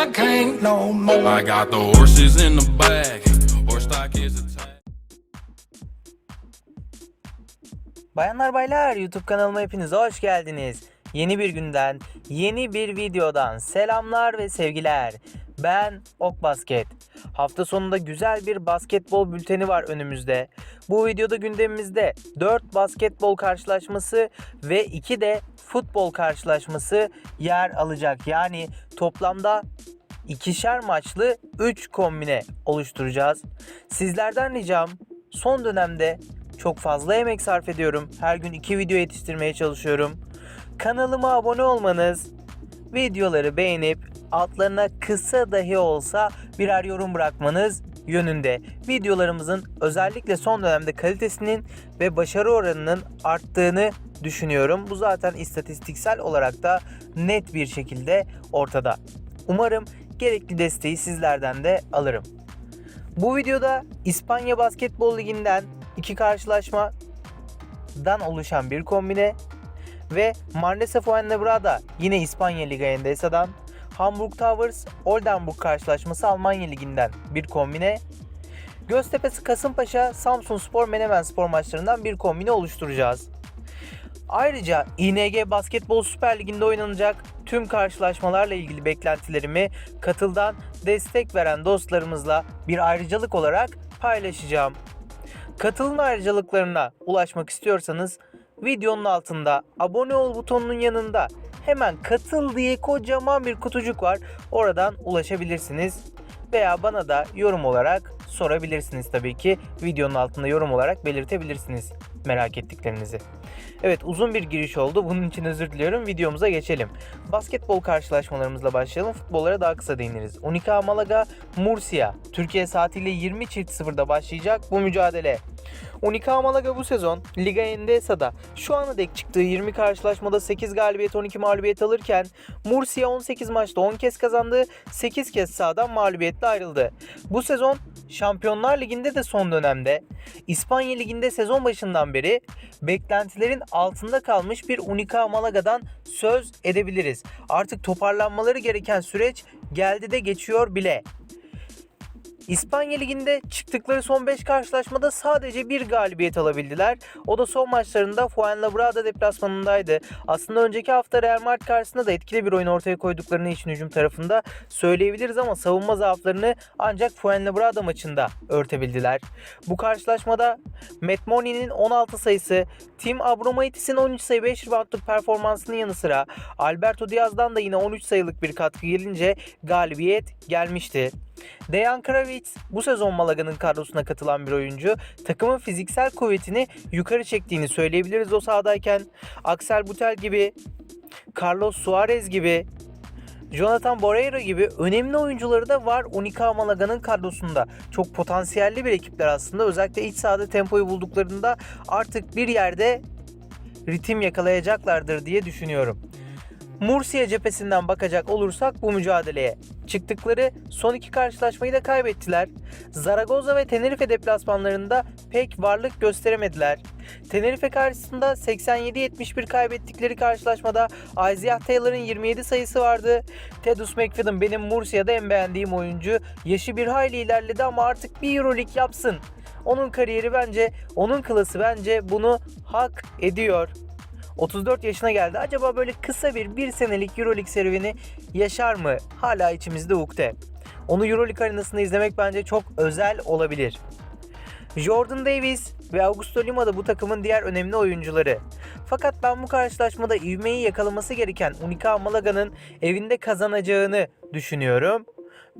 I can't no more. I got the horses in the back. Horse stock is attached. Bayanlar baylar YouTube kanalıma hepiniz hoş geldiniz. Yeni bir günden, yeni bir videodan selamlar ve sevgiler. Ben Ok Basket. Hafta sonunda güzel bir basketbol bülteni var önümüzde. Bu videoda gündemimizde 4 basketbol karşılaşması ve 2 de futbol karşılaşması yer alacak. Yani toplamda ikişer maçlı 3 kombine oluşturacağız. Sizlerden ricam son dönemde çok fazla emek sarf ediyorum. Her gün 2 video yetiştirmeye çalışıyorum. Kanalıma abone olmanız, videoları beğenip altlarına kısa dahi olsa birer yorum bırakmanız yönünde. Videolarımızın özellikle son dönemde kalitesinin ve başarı oranının arttığını düşünüyorum. Bu zaten istatistiksel olarak da net bir şekilde ortada. Umarım gerekli desteği sizlerden de alırım. Bu videoda İspanya Basketbol Ligi'nden iki karşılaşmadan oluşan bir kombine ve Marnesa Fuenlabrada yine İspanya Liga Endesa'dan Hamburg Towers Oldenburg karşılaşması Almanya Ligi'nden bir kombine Göztepe'si Kasımpaşa Samsun Spor Menemen Spor maçlarından bir kombine oluşturacağız. Ayrıca ING Basketbol Süper Ligi'nde oynanacak tüm karşılaşmalarla ilgili beklentilerimi katıldan destek veren dostlarımızla bir ayrıcalık olarak paylaşacağım. Katılın ayrıcalıklarına ulaşmak istiyorsanız videonun altında abone ol butonunun yanında hemen katıl diye kocaman bir kutucuk var. Oradan ulaşabilirsiniz veya bana da yorum olarak sorabilirsiniz tabii ki. Videonun altında yorum olarak belirtebilirsiniz merak ettiklerinizi. Evet uzun bir giriş oldu. Bunun için özür diliyorum. Videomuza geçelim. Basketbol karşılaşmalarımızla başlayalım. Futbollara daha kısa değiniriz. Unica Malaga Murcia. Türkiye saatiyle 20.00'da başlayacak bu mücadele. Unica Malaga bu sezon Liga Endesa'da şu ana dek çıktığı 20 karşılaşmada 8 galibiyet 12 mağlubiyet alırken Murcia 18 maçta 10 kez kazandı 8 kez sahadan mağlubiyetle ayrıldı. Bu sezon Şampiyonlar Ligi'nde de son dönemde İspanya Ligi'nde sezon başından beri beklentilerin altında kalmış bir Unica Malaga'dan söz edebiliriz. Artık toparlanmaları gereken süreç geldi de geçiyor bile. İspanya Ligi'nde çıktıkları son 5 karşılaşmada sadece bir galibiyet alabildiler. O da son maçlarında Fuenlabrada deplasmanındaydı. Aslında önceki hafta Real Madrid karşısında da etkili bir oyun ortaya koyduklarını için hücum tarafında söyleyebiliriz ama savunma zaaflarını ancak Fuenlabrada maçında örtebildiler. Bu karşılaşmada Matt Money'nin 16 sayısı, Tim Abromaitis'in 13 sayı 5 reboundluk performansının yanı sıra Alberto Diaz'dan da yine 13 sayılık bir katkı gelince galibiyet gelmişti. Dejan Kravic bu sezon Malaga'nın kadrosuna katılan bir oyuncu. Takımın fiziksel kuvvetini yukarı çektiğini söyleyebiliriz o sahadayken. Axel Butel gibi, Carlos Suarez gibi, Jonathan Borreira gibi önemli oyuncuları da var Unica Malaga'nın kadrosunda. Çok potansiyelli bir ekipler aslında. Özellikle iç sahada tempoyu bulduklarında artık bir yerde ritim yakalayacaklardır diye düşünüyorum. Murcia cephesinden bakacak olursak bu mücadeleye çıktıkları son iki karşılaşmayı da kaybettiler. Zaragoza ve Tenerife deplasmanlarında pek varlık gösteremediler. Tenerife karşısında 87-71 kaybettikleri karşılaşmada Isaiah Taylor'ın 27 sayısı vardı. Tedus McFadden benim Murcia'da en beğendiğim oyuncu. Yaşı bir hayli ilerledi ama artık bir Euroleague yapsın. Onun kariyeri bence, onun klası bence bunu hak ediyor. 34 yaşına geldi. Acaba böyle kısa bir bir senelik Euroleague serüveni yaşar mı? Hala içimizde ukde. Onu Euroleague arenasında izlemek bence çok özel olabilir. Jordan Davis ve Augusto Lima da bu takımın diğer önemli oyuncuları. Fakat ben bu karşılaşmada ivmeyi yakalaması gereken Unica Malaga'nın evinde kazanacağını düşünüyorum.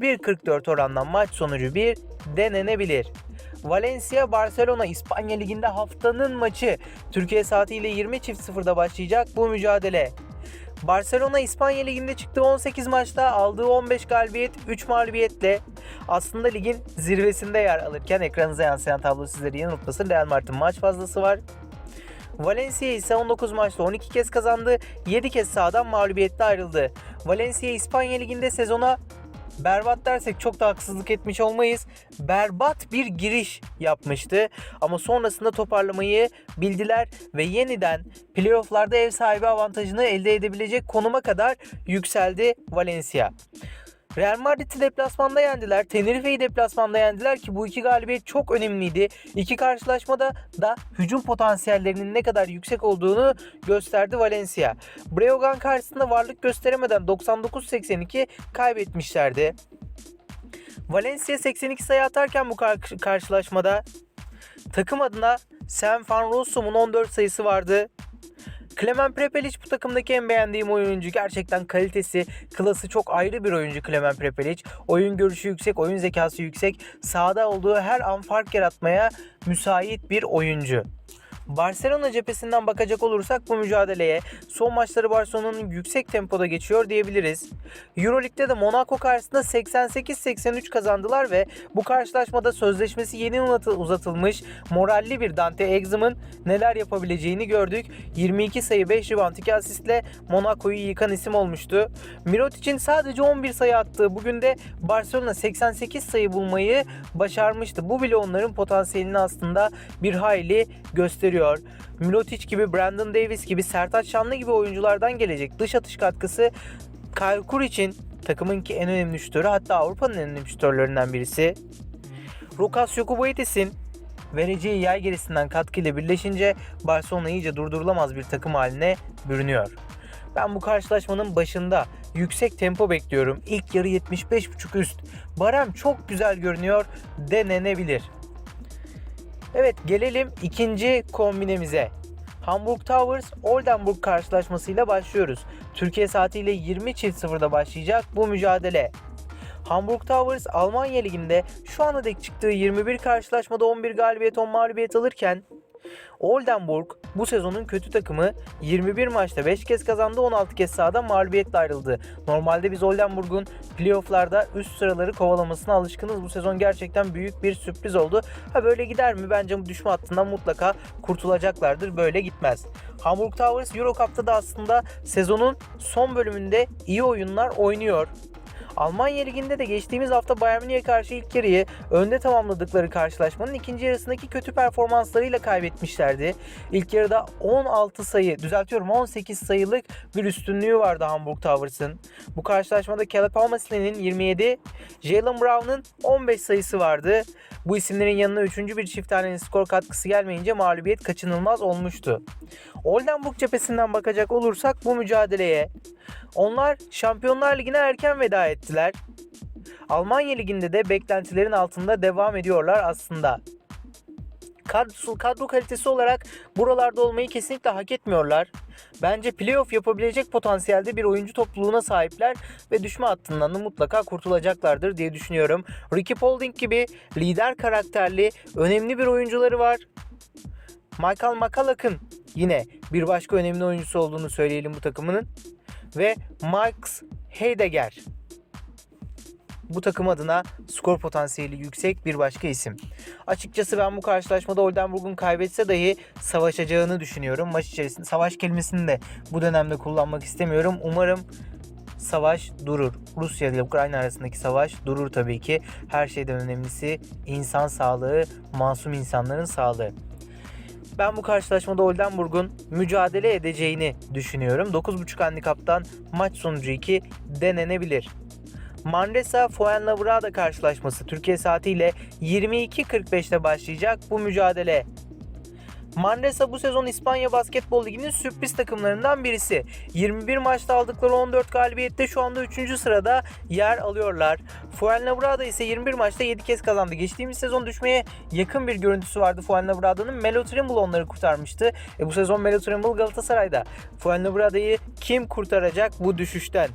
1.44 orandan maç sonucu 1 denenebilir. Valencia Barcelona İspanya Ligi'nde haftanın maçı. Türkiye saatiyle 20.00'da başlayacak bu mücadele. Barcelona İspanya Ligi'nde çıktığı 18 maçta aldığı 15 galibiyet 3 mağlubiyetle aslında ligin zirvesinde yer alırken ekranınıza yansıyan tablo sizleri yanıltmasın. Real Madrid'in maç fazlası var. Valencia ise 19 maçta 12 kez kazandı, 7 kez sahadan mağlubiyetle ayrıldı. Valencia İspanya Ligi'nde sezona berbat dersek çok da haksızlık etmiş olmayız. Berbat bir giriş yapmıştı ama sonrasında toparlamayı bildiler ve yeniden playofflarda ev sahibi avantajını elde edebilecek konuma kadar yükseldi Valencia. Real Madrid'i deplasmanda yendiler. Tenerife'yi deplasmanda yendiler ki bu iki galibiyet çok önemliydi. İki karşılaşmada da hücum potansiyellerinin ne kadar yüksek olduğunu gösterdi Valencia. Breogán karşısında varlık gösteremeden 99-82 kaybetmişlerdi. Valencia 82 sayı atarken bu kar- karşılaşmada takım adına Sam Van Rossum'un 14 sayısı vardı. Klemen Prepelic bu takımdaki en beğendiğim oyuncu. Gerçekten kalitesi, klası çok ayrı bir oyuncu Klemen Prepelic. Oyun görüşü yüksek, oyun zekası yüksek. Sahada olduğu her an fark yaratmaya müsait bir oyuncu. Barcelona cephesinden bakacak olursak bu mücadeleye son maçları Barcelona'nın yüksek tempoda geçiyor diyebiliriz. Euroleague'de de Monaco karşısında 88-83 kazandılar ve bu karşılaşmada sözleşmesi yeni uzatı- uzatılmış moralli bir Dante Exum'un neler yapabileceğini gördük. 22 sayı 5 rebound 2 asistle Monaco'yu yıkan isim olmuştu. Mirotic'in sadece 11 sayı attığı bugün de Barcelona 88 sayı bulmayı başarmıştı. Bu bile onların potansiyelini aslında bir hayli gösteriyor. Mirotic gibi, Brandon Davis gibi, Sertaç Şanlı gibi oyunculardan gelecek dış atış katkısı Kyle Kur için takımınki en önemli şütörü hatta Avrupa'nın en önemli şütörlerinden birisi. Lukas Jokuboitis'in vereceği yay gerisinden katkıyla birleşince Barcelona iyice durdurulamaz bir takım haline bürünüyor. Ben bu karşılaşmanın başında yüksek tempo bekliyorum. İlk yarı 75.5 üst. Barem çok güzel görünüyor. Denenebilir. Evet gelelim ikinci kombinemize. Hamburg Towers Oldenburg karşılaşmasıyla başlıyoruz. Türkiye saatiyle 20.00'da başlayacak bu mücadele. Hamburg Towers Almanya Ligi'nde şu ana dek çıktığı 21 karşılaşmada 11 galibiyet 10 mağlubiyet alırken Oldenburg bu sezonun kötü takımı 21 maçta 5 kez kazandı 16 kez sahada mağlubiyetle ayrıldı. Normalde biz Oldenburg'un playofflarda üst sıraları kovalamasına alışkınız. Bu sezon gerçekten büyük bir sürpriz oldu. Ha böyle gider mi? Bence bu düşme hattından mutlaka kurtulacaklardır. Böyle gitmez. Hamburg Towers Euro Cup'ta da aslında sezonun son bölümünde iyi oyunlar oynuyor. Almanya Ligi'nde de geçtiğimiz hafta Bayern Münih'e karşı ilk yarıyı önde tamamladıkları karşılaşmanın ikinci yarısındaki kötü performanslarıyla kaybetmişlerdi. İlk yarıda 16 sayı, düzeltiyorum 18 sayılık bir üstünlüğü vardı Hamburg Towers'ın. Bu karşılaşmada Caleb Almaslin'in 27, Jalen Brown'un 15 sayısı vardı. Bu isimlerin yanına üçüncü bir çift skor katkısı gelmeyince mağlubiyet kaçınılmaz olmuştu. Oldenburg cephesinden bakacak olursak bu mücadeleye onlar Şampiyonlar Ligi'ne erken veda ettiler. Almanya Ligi'nde de beklentilerin altında devam ediyorlar aslında. Kadro, kadro kalitesi olarak buralarda olmayı kesinlikle hak etmiyorlar. Bence playoff yapabilecek potansiyelde bir oyuncu topluluğuna sahipler ve düşme hattından da mutlaka kurtulacaklardır diye düşünüyorum. Ricky Paulding gibi lider karakterli önemli bir oyuncuları var. Michael McCulloch'ın yine bir başka önemli oyuncusu olduğunu söyleyelim bu takımının. Ve Max Heidegger bu takım adına skor potansiyeli yüksek bir başka isim. Açıkçası ben bu karşılaşmada Oldenburg'un kaybetse dahi savaşacağını düşünüyorum. Maç içerisinde savaş kelimesini de bu dönemde kullanmak istemiyorum. Umarım savaş durur. Rusya ile Ukrayna arasındaki savaş durur tabii ki. Her şeyden önemlisi insan sağlığı, masum insanların sağlığı. Ben bu karşılaşmada Oldenburg'un mücadele edeceğini düşünüyorum. 9.5 handikaptan maç sonucu 2 denenebilir. Manresa Fuenlabrada karşılaşması Türkiye saatiyle 22.45'te başlayacak bu mücadele. Manresa bu sezon İspanya Basketbol Ligi'nin sürpriz takımlarından birisi. 21 maçta aldıkları 14 galibiyette şu anda 3. sırada yer alıyorlar. Fuenlabrada ise 21 maçta 7 kez kazandı. Geçtiğimiz sezon düşmeye yakın bir görüntüsü vardı Fuenlabrada'nın. Melo Trimble onları kurtarmıştı. E bu sezon Melo Trimble Galatasaray'da. Fuenlabrada'yı kim kurtaracak bu düşüşten?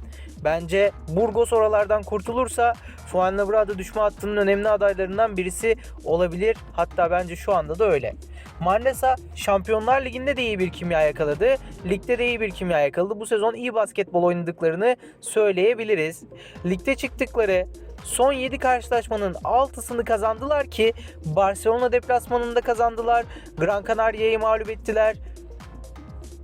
Bence Burgos oralardan kurtulursa Fuenlabrada düşme hattının önemli adaylarından birisi olabilir. Hatta bence şu anda da öyle. Manresa Şampiyonlar Ligi'nde de iyi bir kimya yakaladı. Ligde de iyi bir kimya yakaladı. Bu sezon iyi basketbol oynadıklarını söyleyebiliriz. Ligde çıktıkları son 7 karşılaşmanın 6'sını kazandılar ki Barcelona deplasmanında kazandılar. Gran Canaria'yı mağlup ettiler.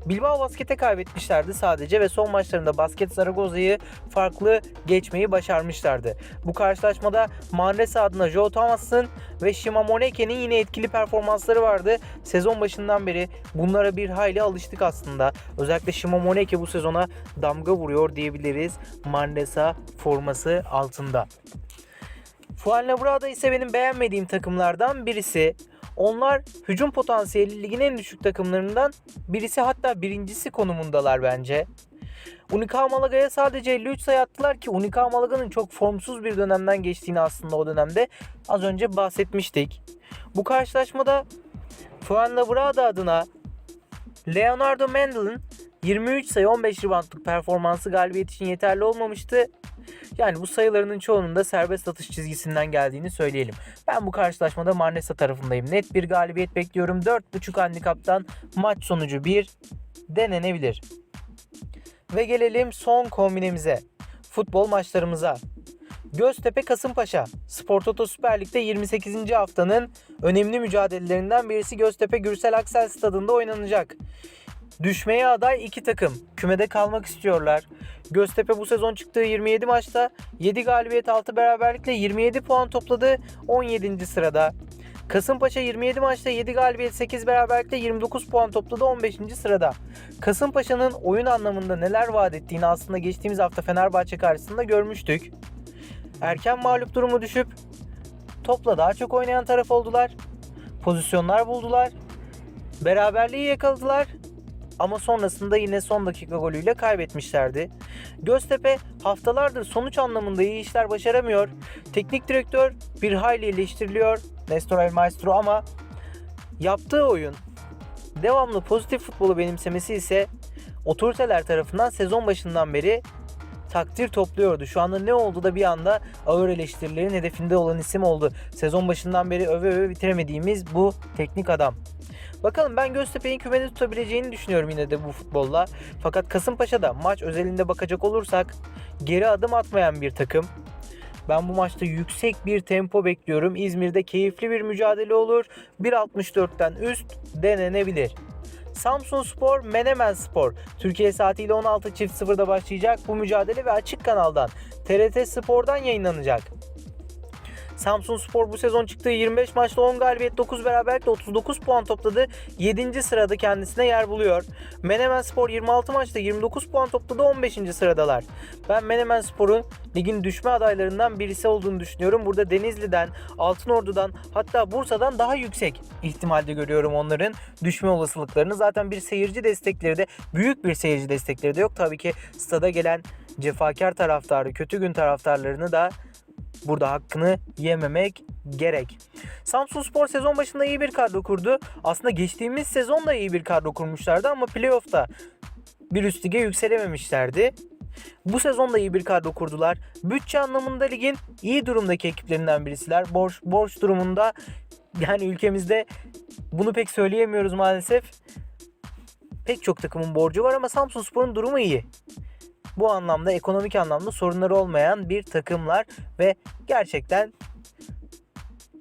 Bilbao Basket'e kaybetmişlerdi sadece ve son maçlarında Basket Zaragoza'yı farklı geçmeyi başarmışlardı. Bu karşılaşmada Manresa adına Joe Thomas'ın ve Shima Moneke'nin yine etkili performansları vardı. Sezon başından beri bunlara bir hayli alıştık aslında. Özellikle Shima Moneke bu sezona damga vuruyor diyebiliriz Manresa forması altında. Fuenlabrada ise benim beğenmediğim takımlardan birisi. Onlar hücum potansiyeli ligin en düşük takımlarından birisi hatta birincisi konumundalar bence. Unica Malaga'ya sadece 53 sayı attılar ki Unica Malaga'nın çok formsuz bir dönemden geçtiğini aslında o dönemde az önce bahsetmiştik. Bu karşılaşmada Fuenlabrada adına Leonardo Mendel'in 23 sayı 15 reboundluk performansı galibiyet için yeterli olmamıştı. Yani bu sayılarının çoğunun da serbest atış çizgisinden geldiğini söyleyelim. Ben bu karşılaşmada Manresa tarafındayım. Net bir galibiyet bekliyorum. 4.5 handikaptan maç sonucu 1 denenebilir. Ve gelelim son kombinemize. Futbol maçlarımıza. Göztepe Kasımpaşa. Spor Toto Süper Lig'de 28. haftanın önemli mücadelelerinden birisi Göztepe Gürsel Aksel Stadında oynanacak. Düşmeye aday iki takım. Kümede kalmak istiyorlar. Göztepe bu sezon çıktığı 27 maçta 7 galibiyet 6 beraberlikle 27 puan topladı 17. sırada. Kasımpaşa 27 maçta 7 galibiyet 8 beraberlikle 29 puan topladı 15. sırada. Kasımpaşa'nın oyun anlamında neler vaat ettiğini aslında geçtiğimiz hafta Fenerbahçe karşısında görmüştük. Erken mağlup durumu düşüp topla daha çok oynayan taraf oldular. Pozisyonlar buldular. Beraberliği yakaladılar ama sonrasında yine son dakika golüyle kaybetmişlerdi. Göztepe haftalardır sonuç anlamında iyi işler başaramıyor. Teknik direktör bir hayli eleştiriliyor Nestor El Maestro ama yaptığı oyun devamlı pozitif futbolu benimsemesi ise otoriteler tarafından sezon başından beri takdir topluyordu. Şu anda ne oldu da bir anda ağır eleştirilerin hedefinde olan isim oldu. Sezon başından beri öve öve bitiremediğimiz bu teknik adam. Bakalım ben Göztepe'yi kümede tutabileceğini düşünüyorum yine de bu futbolla. Fakat Kasımpaşa'da maç özelinde bakacak olursak geri adım atmayan bir takım. Ben bu maçta yüksek bir tempo bekliyorum. İzmir'de keyifli bir mücadele olur. 1.64'ten üst denenebilir. Samsun Spor, Menemen Spor. Türkiye saatiyle 16.00'da başlayacak bu mücadele ve açık kanaldan TRT Spor'dan yayınlanacak. Samsun Spor bu sezon çıktığı 25 maçta 10 galibiyet 9 beraberlikle 39 puan topladı. 7. sırada kendisine yer buluyor. Menemen Spor 26 maçta 29 puan topladı 15. sıradalar. Ben Menemen Spor'un ligin düşme adaylarından birisi olduğunu düşünüyorum. Burada Denizli'den, Altınordu'dan hatta Bursa'dan daha yüksek ihtimalde görüyorum onların düşme olasılıklarını. Zaten bir seyirci destekleri de büyük bir seyirci destekleri de yok. Tabii ki stada gelen cefakar taraftarı, kötü gün taraftarlarını da burada hakkını yememek gerek. Samsun Spor sezon başında iyi bir kadro kurdu. Aslında geçtiğimiz sezon da iyi bir kadro kurmuşlardı ama playoff'ta bir üst lige yükselememişlerdi. Bu sezon da iyi bir kadro kurdular. Bütçe anlamında ligin iyi durumdaki ekiplerinden birisiler. Borç, borç durumunda yani ülkemizde bunu pek söyleyemiyoruz maalesef. Pek çok takımın borcu var ama Samsun Spor'un durumu iyi bu anlamda ekonomik anlamda sorunları olmayan bir takımlar ve gerçekten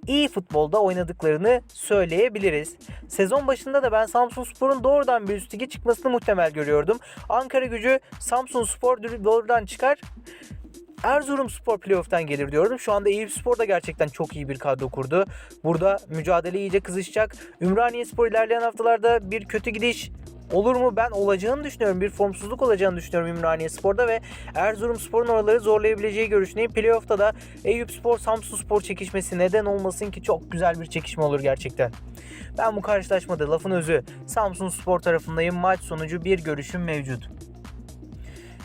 iyi futbolda oynadıklarını söyleyebiliriz. Sezon başında da ben Samsun Spor'un doğrudan bir üst lige çıkmasını muhtemel görüyordum. Ankara gücü Samsun Spor doğrudan çıkar. Erzurum Spor playoff'tan gelir diyordum. Şu anda Eyüp Spor da gerçekten çok iyi bir kadro kurdu. Burada mücadele iyice kızışacak. Ümraniye Spor ilerleyen haftalarda bir kötü gidiş olur mu? Ben olacağını düşünüyorum. Bir formsuzluk olacağını düşünüyorum Ümraniye Spor'da ve Erzurum Spor'un oraları zorlayabileceği görüşündeyim. Playoff'ta da Eyüp Spor Samsun Spor çekişmesi neden olmasın ki çok güzel bir çekişme olur gerçekten. Ben bu karşılaşmada lafın özü Samsun Spor tarafındayım. Maç sonucu bir görüşüm mevcut.